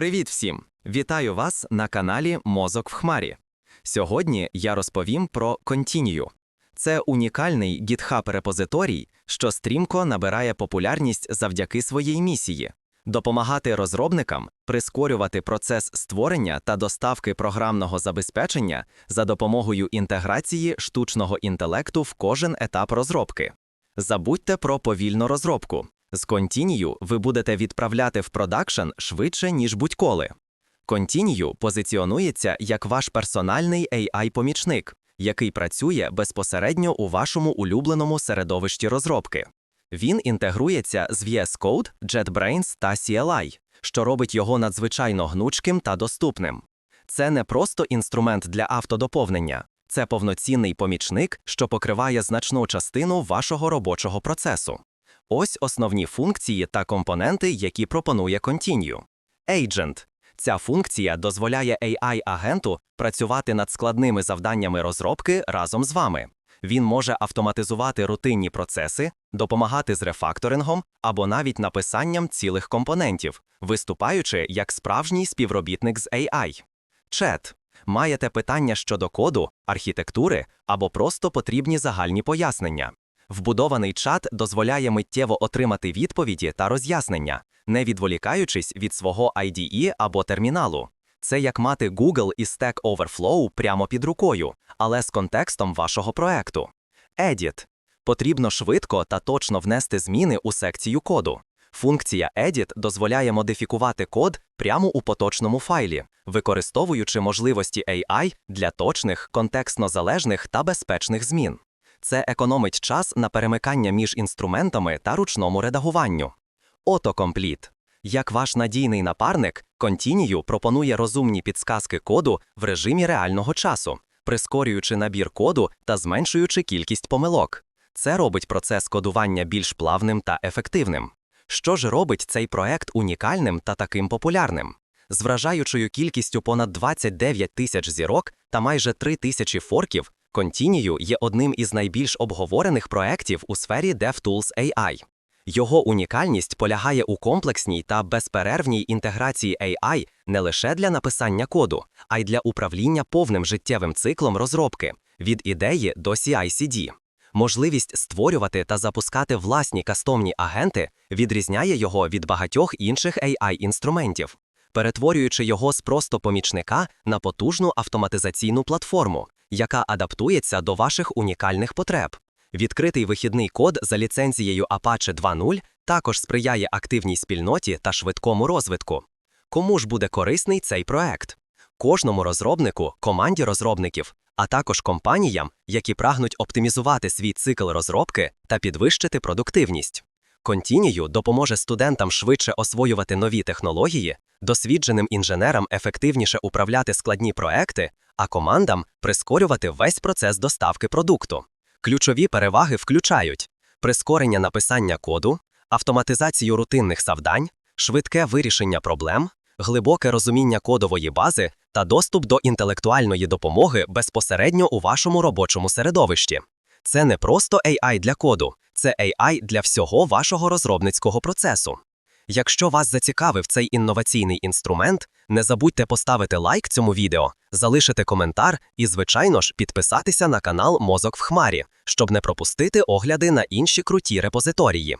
Привіт всім! Вітаю вас на каналі Мозок в Хмарі. Сьогодні я розповім про Continue. Це унікальний GitHub репозиторій, що стрімко набирає популярність завдяки своїй місії допомагати розробникам прискорювати процес створення та доставки програмного забезпечення за допомогою інтеграції штучного інтелекту в кожен етап розробки. Забудьте про повільну розробку. З Continue ви будете відправляти в продакшн швидше, ніж будь-коли. Continue позиціонується як ваш персональний AI-помічник, який працює безпосередньо у вашому улюбленому середовищі розробки. Він інтегрується з VS Code, JetBrains та CLI, що робить його надзвичайно гнучким та доступним. Це не просто інструмент для автодоповнення, це повноцінний помічник, що покриває значну частину вашого робочого процесу. Ось основні функції та компоненти, які пропонує Continue. Agent. Ця функція дозволяє AI-агенту працювати над складними завданнями розробки разом з вами. Він може автоматизувати рутинні процеси, допомагати з рефакторингом або навіть написанням цілих компонентів, виступаючи як справжній співробітник з AI. Чет. Маєте питання щодо коду, архітектури або просто потрібні загальні пояснення. Вбудований чат дозволяє миттєво отримати відповіді та роз'яснення, не відволікаючись від свого IDE або терміналу. Це як мати Google і Stack Overflow прямо під рукою, але з контекстом вашого проекту. Edit. Потрібно швидко та точно внести зміни у секцію коду. Функція Edit дозволяє модифікувати код прямо у поточному файлі, використовуючи можливості AI для точних, контекстно залежних та безпечних змін. Це економить час на перемикання між інструментами та ручному редагуванню. Autocomplete. Як ваш надійний напарник, Continue пропонує розумні підсказки коду в режимі реального часу, прискорюючи набір коду та зменшуючи кількість помилок. Це робить процес кодування більш плавним та ефективним. Що ж робить цей проект унікальним та таким популярним? З вражаючою кількістю понад 29 тисяч зірок та майже 3 тисячі форків, Continue є одним із найбільш обговорених проєктів у сфері DevTools AI. Його унікальність полягає у комплексній та безперервній інтеграції AI не лише для написання коду, а й для управління повним життєвим циклом розробки від ідеї до CI-CD. Можливість створювати та запускати власні кастомні агенти відрізняє його від багатьох інших AI-інструментів, перетворюючи його з просто помічника на потужну автоматизаційну платформу, яка адаптується до ваших унікальних потреб. Відкритий вихідний код за ліцензією Apache 2.0 також сприяє активній спільноті та швидкому розвитку. Кому ж буде корисний цей проект? Кожному розробнику, команді розробників, а також компаніям, які прагнуть оптимізувати свій цикл розробки та підвищити продуктивність. Continue допоможе студентам швидше освоювати нові технології, досвідченим інженерам ефективніше управляти складні проекти, а командам прискорювати весь процес доставки продукту. Ключові переваги включають прискорення написання коду, автоматизацію рутинних завдань, швидке вирішення проблем, глибоке розуміння кодової бази та доступ до інтелектуальної допомоги безпосередньо у вашому робочому середовищі. Це не просто AI для коду, це AI для всього вашого розробницького процесу. Якщо вас зацікавив цей інноваційний інструмент, не забудьте поставити лайк цьому відео, залишити коментар і, звичайно ж, підписатися на канал Мозок в Хмарі, щоб не пропустити огляди на інші круті репозиторії.